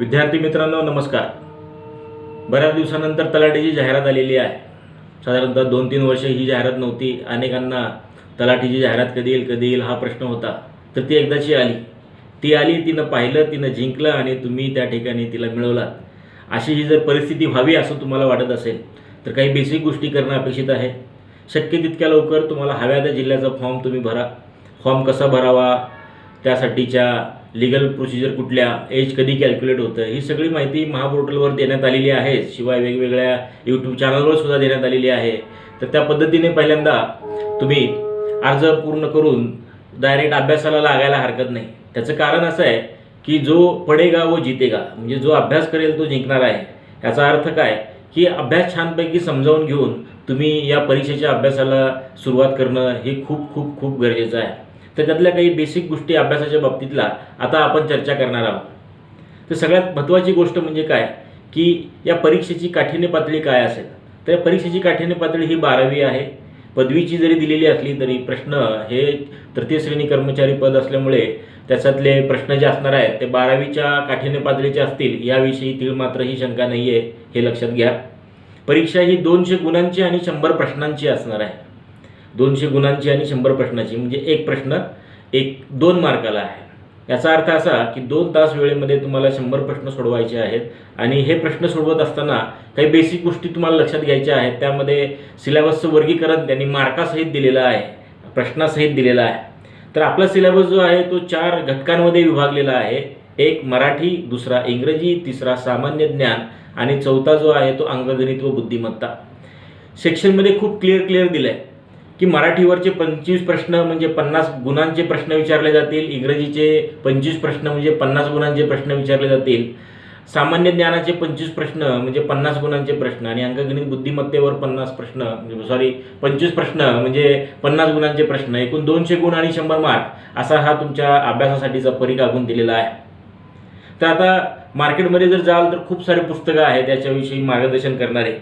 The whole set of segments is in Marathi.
विद्यार्थी मित्रांनो नमस्कार. बऱ्याच दिवसानंतर तलाठीची जाहिरात आलेली आहे. साधारणतः दोन तीन वर्ष ही जाहिरात नव्हती. अनेकांना तलाठीची जाहिरात कधी येईल कधी येईल हा प्रश्न होता. तर ती एकदाची आली. ती आली तिनं पाहिलं तिनं जिंकलं आणि तुम्ही त्या ठिकाणी तिला मिळवलात. अशी ही जर परिस्थिती व्हावी असं तुम्हाला वाटत असेल तर काही बेसिक गोष्टी करणं अपेक्षित आहे. शक्य तितक्या लवकर तुम्हाला हव्या त्या जिल्ह्याचा फॉर्म तुम्ही भरा. फॉर्म कसा भरावा? त्यासाठीच्या लिगल प्रोसिजर कुठल्या एज कधी कॅल्क्युलेट होतं ही सगळी माहिती महापोर्टलवर देण्यात आलेली आहे. शिवाय वेगवेगळ्या यूट्यूब चॅनलवर सुद्धा देण्यात आलेली आहे. तर त्या पद्धतीने पहिल्यांदा तुम्ही अर्ज पूर्ण करून डायरेक्ट अभ्यासाला लागायला हरकत नाही. त्याचं कारण असं आहे की जो पडेगा व जितेगा. म्हणजे जो अभ्यास करेल तो जिंकणार आहे. याचा अर्थ काय? की अभ्यास छानपैकी समजावून घेऊन तुम्ही या परीक्षेच्या अभ्यासाला सुरुवात करणं हे खूप खूप खूप गरजेचं आहे. त्याच्यातल्या काही बेसिक गोष्टी अभ्यासाच्या बाबतीतला आता आपण चर्चा करणार आहोत. तर सगळ्यात महत्त्वाची गोष्ट म्हणजे काय? की या परीक्षेची काठीण्य पातळी काय असेल? तर या परीक्षेची काठीण्य पातळी ही बारावी आहे. पदवीची जरी दिलेली असली तरी प्रश्न हे तृतीय श्रेणी कर्मचारी पद असल्यामुळे त्याच्यातले प्रश्न जे असणार आहेत ते बारावीच्या काठीण्य पातळीचे असतील याविषयी तीळ मात्र ही शंका नाही आहे हे लक्षात घ्या. परीक्षा ही दोनशे गुणांची आणि शंभर प्रश्नांची असणार आहे. दोनशे गुणांची आणि शंभर प्रश्नाची. म्हणजे एक प्रश्न एक दोन मार्काला आहे. याचा अर्थ असा की दोन तास वेळेमध्ये तुम्हाला शंभर प्रश्न सोडवायचे आहेत आणि हे प्रश्न सोडवत असताना काही बेसिक गोष्टी तुम्हाला लक्षात घ्यायच्या आहेत. त्यामध्ये सिलेबसचं वर्गीकरण त्यांनी मार्कासहित दिलेलं आहे प्रश्नासहित दिलेला आहे. तर आपला सिलेबस जो आहे तो चार घटकांमध्ये विभागलेला आहे. एक मराठी दुसरा इंग्रजी तिसरा सामान्य ज्ञान आणि चौथा जो आहे तो अंकगणित व बुद्धिमत्ता. सेक्शनमध्ये खूप क्लिअर क्लिअर दिलं आहे की मराठीवरचे पंचवीस प्रश्न म्हणजे पन्नास गुणांचे प्रश्न विचारले जातील इंग्रजीचे पंचवीस प्रश्न म्हणजे पन्नास गुणांचे प्रश्न विचारले जातील. सामान्य ज्ञानाचे पंचवीस प्रश्न म्हणजे पन्नास गुणांचे प्रश्न आणि अंकगणित बुद्धिमत्तेवर पन्नास प्रश्न म्हणजे सॉरी पंचवीस प्रश्न म्हणजे पन्नास गुणांचे प्रश्न एकूण दोनशे गुण आणि शंभर मार्क असा हा तुमच्या अभ्यासासाठीचा परीख आखून दिलेला आहे. तर आता मार्केटमध्ये जर जाल तर खूप सारे पुस्तकं आहेत त्याच्याविषयी मार्गदर्शन करणारे.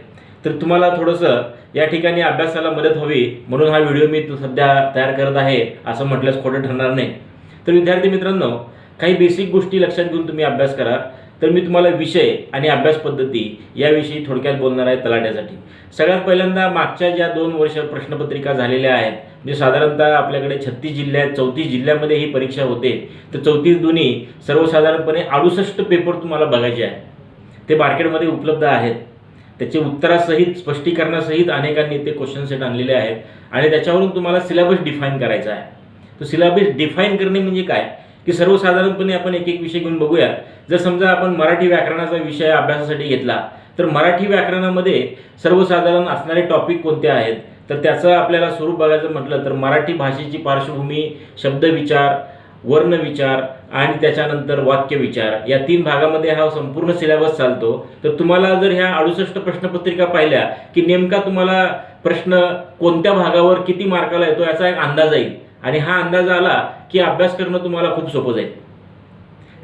तर तुम्हाला थोडंसं या ठिकाणी अभ्यासाला मदत हवी. म्हणून हा व्हिडिओ मी सध्या तयार करत आहे असं म्हटल्यास खोटं ठरणार नाही. तर विद्यार्थी मित्रांनो काही बेसिक गोष्टी लक्षात घेऊन तुम्ही अभ्यास करा. तर मी तुम्हाला विषय आणि अभ्यास पद्धती याविषयी थोडक्यात बोलणार आहे तलाट्यासाठी. सगळ्यात पहिल्यांदा मागच्या ज्या दोन वर्ष प्रश्नपत्रिका झालेल्या आहेत म्हणजे साधारणतः आपल्याकडे छत्तीस जिल्ह्यात चौतीस जिल्ह्यामध्ये ही परीक्षा होते. तर चौतीस दोन्ही सर्वसाधारणपणे अडुसष्ट पेपर तुम्हाला बघायचे आहे ते मार्केटमध्ये उपलब्ध आहेत. त्याचे उत्तरासहित स्पष्टीकरणासहित अनेकांनी ते क्वेश्चन सेट आणलेले आहेत. आणि त्याच्यावरून तुम्हाला सिलेबस डिफाईन करायचा आहे. तो सिलेबस डिफाईन करणे म्हणजे काय? की सर्वसाधारणपणे आपण एक एक विषय घेऊन बघूया जर समजा आपण मराठी व्याकरणाचा विषय अभ्यासासाठी घेतला तर मराठी व्याकरणामध्ये सर्वसाधारण असणारे टॉपिक कोणते आहेत? तर त्याचं आपल्याला स्वरूप बघायचं म्हटलं तर मराठी भाषेची पार्श्वभूमी शब्दविचार वर्णविचार आणि त्याच्यानंतर वाक्यविचार या तीन भागामध्ये हा संपूर्ण सिलेबस चालतो. तर तुम्हाला जर ह्या अडुसष्ट प्रश्नपत्रिका पाहिल्या की नेमका तुम्हाला प्रश्न कोणत्या भागावर किती मार्काला येतो याचा एक अंदाज येईल. आणि हा अंदाज आला की अभ्यास करणं तुम्हाला खूप सोपं जाईल.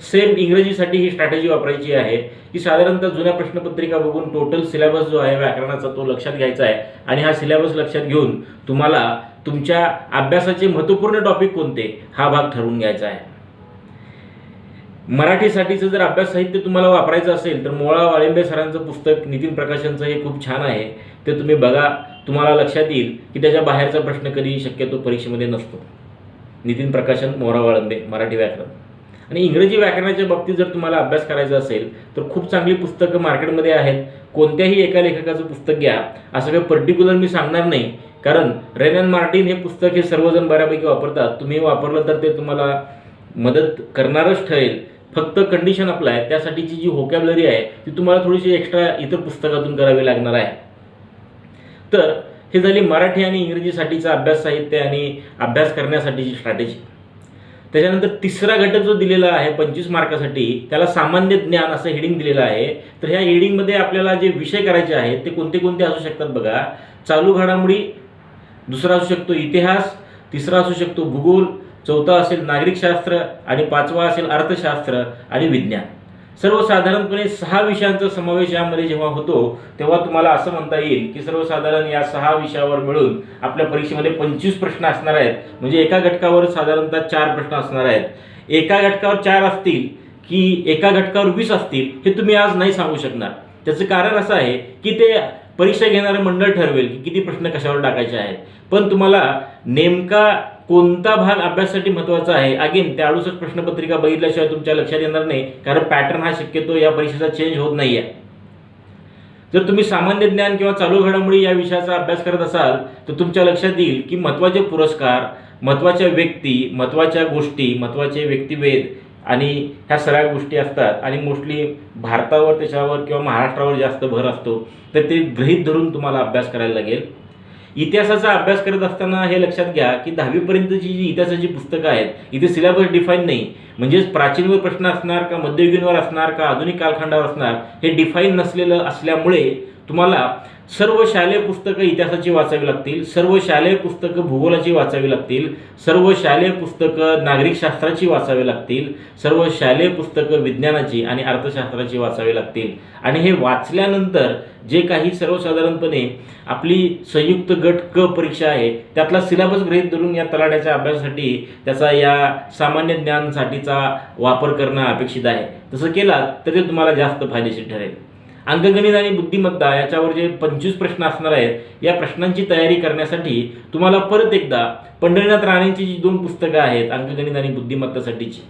सेम इंग्रजीसाठी ही स्ट्रॅटेजी वापरायची आहे की साधारणतः जुन्या प्रश्नपत्रिका बघून टोटल सिलेबस जो आहे व्याकरणाचा तो लक्षात घ्यायचा आहे. आणि हा सिलेबस लक्षात घेऊन तुम्हाला तुमच्या अभ्यासाचे महत्त्वपूर्ण टॉपिक कोणते? हा भाग ठरवून घ्यायचा आहे. मराठीसाठीचं जर अभ्यास साहित्य तुम्हाला वापरायचं असेल तर मोळा वाळिंबे सरांचं पुस्तक नितीन प्रकाशनचं हे खूप छान आहे. ते तुम्ही बघा तुम्हाला लक्षात येईल की त्याच्या बाहेरचा प्रश्न कधी शक्यतो परीक्षेमध्ये नसतो. नितीन प्रकाशन मोरा वाळंबे मराठी व्याकरण. आणि इंग्रजी व्याकरणाच्या बाबतीत जर तुम्हाला अभ्यास करायचा असेल तर खूप चांगली पुस्तकं मार्केटमध्ये आहेत. कोणत्याही एका लेखकाचं पुस्तक घ्या. असं काही पर्टिक्युलर मी सांगणार नाही. कारण रेनन मार्टिन हे पुस्तक हे सर्वजण बऱ्यापैकी वापरतात. तुम्ही वापरलं तर ते तुम्हाला मदत करणारच ठरेल. फक्त कंडिशन अप्लाय त्यासाठीची जी व्होकॅबलरी आहे ती तुम्हाला थोडीशी एक्स्ट्रा इतर पुस्तकातून करावी लागणार आहे. तर हे झाली मराठी आणि इंग्रजीसाठीचा अभ्यास साहित्य आणि अभ्यास करण्यासाठीची स्ट्रॅटेजी त्याच्यानंतर तिसरा घटक जो दिलेला आहे पंचवीस मार्कासाठी त्याला सामान्य ज्ञान असं हेडिंग दिलेलं आहे. तर ह्या हेडिंगमध्ये आपल्याला जे विषय करायचे आहेत ते कोणते कोणते असू शकतात बघा. चालू घडामोडी दुसरा असू शकतो इतिहास तिसरा असू शकतो भूगोल चौथा असेल नागरिकशास्त्र आणि पाचवा असेल अर्थशास्त्र आणि विज्ञान. सर्वसाधारणपणे सहा विषयांचा समावेश यामध्ये जेव्हा होतो तेव्हा तुम्हाला असं म्हणता येईल की सर्वसाधारण या सहा विषयावर मिळून आपल्या परीक्षेमध्ये पंचवीस प्रश्न असणार आहेत. म्हणजे एका घटकावर साधारणतः चार प्रश्न असणार आहेत. एका घटकावर चार असतील की एका घटकावर वीस असतील हे तुम्ही आज नाही सांगू शकणार. त्याचं कारण असं आहे की ते परीक्षा घेणारं मंडळ ठरवेल की किती प्रश्न कशावर टाकायचे आहेत. पण तुम्हाला नेमका कोणता भाग अभ्यासासाठी महत्त्वाचा आहे? अगेन त्या अडुसष्ट प्रश्नपत्रिका बघितल्याशिवाय तुमच्या लक्षात येणार नाही कारण पॅटर्न हा शक्यतो या परीक्षेचा चेंज होत नाही आहे जर तुम्ही सामान्य ज्ञान किंवा चालू घडामोडी या विषयाचा अभ्यास करत असाल तर तुमच्या लक्षात येईल की महत्त्वाचे पुरस्कार महत्त्वाच्या व्यक्ती महत्त्वाच्या गोष्टी महत्त्वाचे व्यक्तिभेद आणि ह्या सगळ्या गोष्टी असतात. आणि मोस्टली भारतावर त्याच्यावर किंवा महाराष्ट्रावर जास्त भर असतो. तर ते गृहीत धरून तुम्हाला अभ्यास करायला लागेल. इतिहासाचा अभ्यास करत असताना हे लक्षात घ्या की दहावीपर्यंतची जी इतिहासाची पुस्तकं आहेत इथे सिलेबस डिफाईन नाही. म्हणजेच प्राचीनवर प्रश्न असणार का मध्ययुगीनवर असणार का आधुनिक कालखंडावर असणार हे डिफाईन नसलेलं असल्यामुळे तुम्हाला सर्व शालेय पुस्तकं इतिहासाची वाचावी लागतील सर्व शालेय पुस्तकं भूगोलाची वाचावी लागतील सर्व शालेय पुस्तकं नागरिकशास्त्राची वाचावी लागतील सर्व शालेय पुस्तकं विज्ञानाची आणि अर्थशास्त्राची वाचावी लागतील. आणि हे वाचल्यानंतर जे काही सर्वसाधारणपणे आपली संयुक्त गट क परीक्षा आहे त्यातला सिलेबस गृहीत धरून या तलाट्याच्या अभ्यासासाठी त्याचा या सामान्य ज्ञानसाठीचा वापर करणं अपेक्षित आहे. तसं केलात तर ते तुम्हाला जास्त फायदेशीर ठरेल. अंकगणित आणि बुद्धिमत्ता याच्यावर जे पंचवीस प्रश्न असणार आहेत या प्रश्नांची तयारी करण्यासाठी तुम्हाला परत एकदा पंढरीनाथ राणेंची जी दोन पुस्तकं आहेत अंकगणित आणि बुद्धिमत्तासाठीची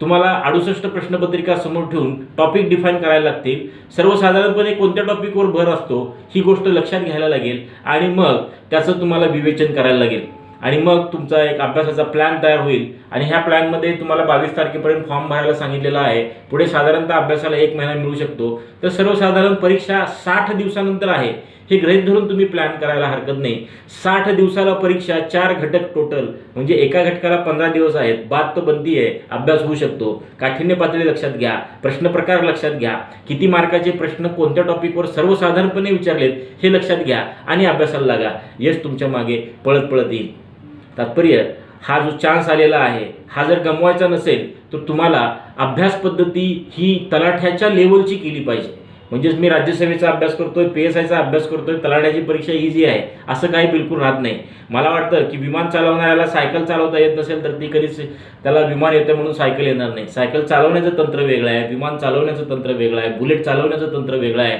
तुम्हाला अडुसष्ट प्रश्नपत्रिका समोर ठेवून टॉपिक डिफाईन करायला लागतील. सर्वसाधारणपणे कोणत्या टॉपिकवर भर असतो ही गोष्ट लक्षात घ्यायला लागेल आणि मग त्याचं तुम्हाला विवेचन करायला लागेल. आणि मग तुमचा एक अभ्यासाचा प्लॅन तयार होईल. आणि ह्या प्लॅनमध्ये तुम्हाला बावीस तारखेपर्यंत फॉर्म भरायला सांगितलेला आहे. पुढे साधारणतः अभ्यासाला एक महिना मिळू शकतो. तर सर्वसाधारण परीक्षा साठ दिवसानंतर आहे. हे ग्रहित धरून तुम्ही प्लॅन करायला हरकत नाही. साठ दिवसाला परीक्षा चार घटक टोटल म्हणजे एका घटकाला पंधरा दिवस आहेत. बाद तो बंदी आहे. अभ्यास होऊ शकतो. काठिण्य पातळी लक्षात घ्या. प्रश्न प्रकार लक्षात घ्या. किती मार्काचे प्रश्न कोणत्या टॉपिकवर सर्वसाधारणपणे विचारलेत हे लक्षात घ्या आणि अभ्यासाला लागा. यश तुमच्या मागे पळत पळत येईल. तात्पर्य हा जो चान्स आलेला आहे हा जर गमवायचा नसेल तर तुम्हाला अभ्यास पद्धती ही तलाठ्याच्या लेवलची केली पाहिजे. म्हणजेच मी राज्यसेवेचा अभ्यास करतोय पी एस आयचा अभ्यास करतोय तलाठ्याची परीक्षा इझी आहे असं काही बिलकुल राहत नाही. मला वाटतं की विमान चालवणाऱ्याला सायकल चालवता येत नसेल तर ती कधीच त्याला विमान येतं म्हणून सायकल येणार नाही. सायकल चालवण्याचं तंत्र वेगळं आहे विमान चालवण्याचं तंत्र वेगळं आहे बुलेट चालवण्याचं तंत्र वेगळं आहे.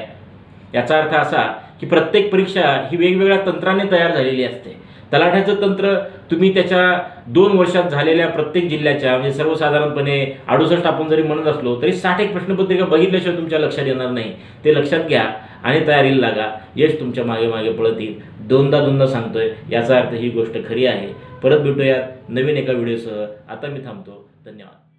याचा अर्थ असा की प्रत्येक परीक्षा ही वेगवेगळ्या तंत्राने तयार झालेली असते. तलाठ्याचं तंत्र तुम्ही त्याच्या दोन वर्षात झालेल्या प्रत्येक जिल्ह्याच्या म्हणजे सर्वसाधारणपणे अडुसष्ट आपण जरी म्हणत असलो तरी साठ एक प्रश्नपत्रिका बघितल्याशिवाय तुमच्या लक्षात येणार नाही. ते लक्षात घ्या आणि तयारीला लागा. यश तुमच्या मागे मागे पळत येईल दोनदा दोनदा सांगतोय याचा अर्थ ही गोष्ट खरी आहे. परत भेटूयात नवीन एका व्हिडिओसह. आता मी थांबतो. धन्यवाद.